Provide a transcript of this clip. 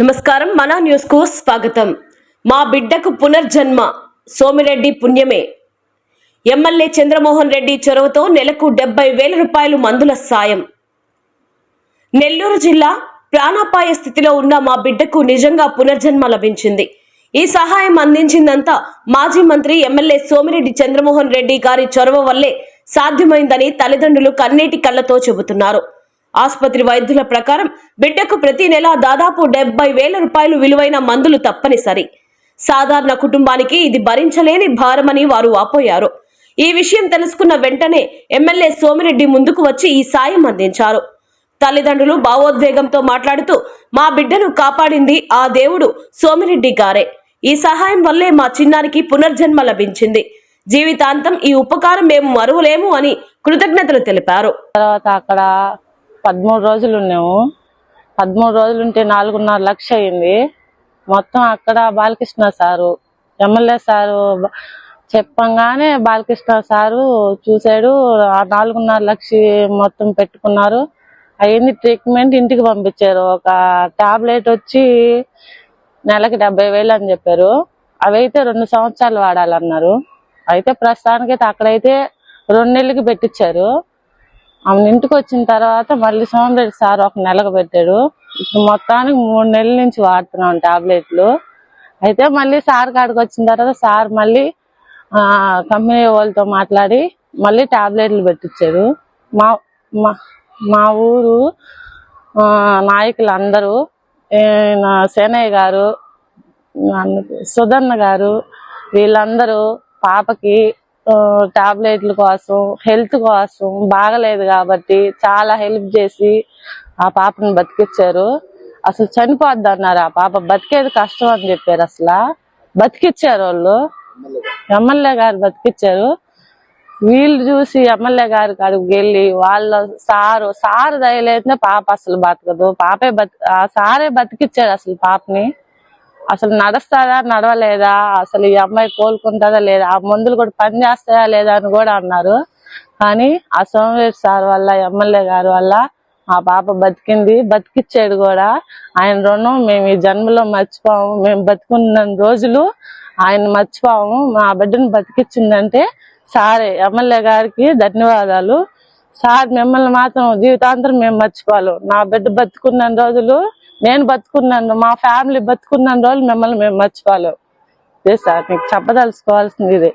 నమస్కారం మన న్యూస్కు స్వాగతం. మా బిడ్డకు పునర్జన్మ సోమిరెడ్డి పుణ్యమే. ఎమ్మెల్యే చంద్రమోహన్ రెడ్డి చొరవతో నెలకు డెబ్బై వేల రూపాయలు మందుల సాయం. నెల్లూరు జిల్లా ప్రాణాపాయ స్థితిలో ఉన్న మా బిడ్డకు నిజంగా పునర్జన్మ లభించింది. ఈ సహాయం అందించిందంతా మాజీ మంత్రి ఎమ్మెల్యే సోమిరెడ్డి చంద్రమోహన్ రెడ్డి గారి చొరవ వల్లే సాధ్యమైందని తల్లిదండ్రులు కన్నీటి కళ్ళతో చెబుతున్నారు. ఆసుపత్రి వైద్యుల ప్రకారం బిడ్డకు ప్రతి నెల దాదాపు డెబ్బై వేల రూపాయలు విలువైన మందులు తప్పనిసరి. సాధారణ కుటుంబానికి ఇది భరించలేని భారమని వారు వాపోయారు. ఈ విషయం తెలుసుకున్న వెంటనే ఎమ్మెల్యే సోమిరెడ్డి ముందుకు వచ్చి ఈ సాయం అందించారు. తల్లిదండ్రులు భావోద్వేగంతో మాట్లాడుతూ మా బిడ్డను కాపాడింది ఆ దేవుడు సోమిరెడ్డి గారే. ఈ సహాయం వల్లే మా చిన్నారికి పునర్జన్మ లభించింది. జీవితాంతం ఈ ఉపకారం మేము మరువలేము అని కృతజ్ఞతలు తెలిపారు. తర్వాత అక్కడ పదమూడు రోజులు ఉన్నాము పదమూడు రోజులు ఉంటే నాలుగున్నర లక్ష అయింది. మొత్తం అక్కడ బాలకృష్ణ సారు ఎమ్మెల్యే సారు చెప్పంగానే బాలకృష్ణ సారు చూశాడు. ఆ నాలుగున్నర లక్ష మొత్తం పెట్టుకున్నారు. అయింది ట్రీట్మెంట్ ఇంటికి పంపించారు. ఒక టాబ్లెట్ వచ్చి నెలకి డెబ్బై వేలు అని చెప్పారు. అవి అయితే రెండు సంవత్సరాలు వాడాలన్నారు. అయితే ప్రస్తుతానికైతే అక్కడైతే రెండు నెలలకి పెట్టించారు. ఆమె ఇంటికి వచ్చిన తర్వాత మళ్ళీ సోమరెడ్డి సార్ ఒక నెలకు పెట్టాడు. ఇప్పుడు మొత్తానికి మూడు నెలల నుంచి వాడుతున్నాం టాబ్లెట్లు. అయితే మళ్ళీ సార్ కాడికి వచ్చిన తర్వాత సార్ మళ్ళీ కంపెనీ వాళ్ళతో మాట్లాడి మళ్ళీ టాబ్లెట్లు పెట్టించారు మా మా మా ఊరు నాయకులు అందరూ సేనయ్య గారు సుధన్న గారు వీళ్ళందరూ పాపకి టాబ్లెట్ల కోసం హెల్త్ కోసం బాగలేదు కాబట్టి చాలా హెల్ప్ చేసి ఆ పాపను బతికిచ్చారు. అసలు చనిపోద్ది అన్నారు ఆ పాప. బతికేది కష్టం అని చెప్పారు అసలు. బతికిచ్చారు వాళ్ళు. ఎమ్మెల్యే గారు బతికిచ్చారు. వీళ్ళు చూసి ఎమ్మెల్యే గారి కాడికి వెళ్ళి వాళ్ళ సారు సారు దయలేదే పాప అసలు బతకదు. పాపే బతి ఆ సారే బతికిచ్చాడు అసలు పాపని. అసలు నడుస్తుందా నడవలేదా అసలు ఈ అమ్మాయి కోలుకుంటుందా లేదా ఆ మందులు కూడా పని చేస్తాయా లేదా అని కూడా అన్నారు. కానీ ఆ సోమవీర్ సార్ వల్ల ఎమ్మెల్యే గారి వల్ల ఆ పాప బతికింది. బతికిచ్చాడు కూడా ఆయన రుణం మేము ఈ జన్మలో మర్చిపోము. మేము బతుకున్న రోజులు ఆయన మర్చిపోము. మా బిడ్డను బతికిచ్చిందంటే సారే. ఎమ్మెల్యే గారికి ధన్యవాదాలు. సార్ మిమ్మల్ని మాత్రం జీవితాంతరం మేము మర్చిపోవాలి నా బిడ్డ బతుకున్న రోజులు నేను బతుకున్నాను మా ఫ్యామిలీ బతుకున్న రోజులు మిమ్మల్ని మేము మర్చిపోలేము ఇదే సార్ మీకు చెప్పదలుచుకోవాల్సింది ఇదే.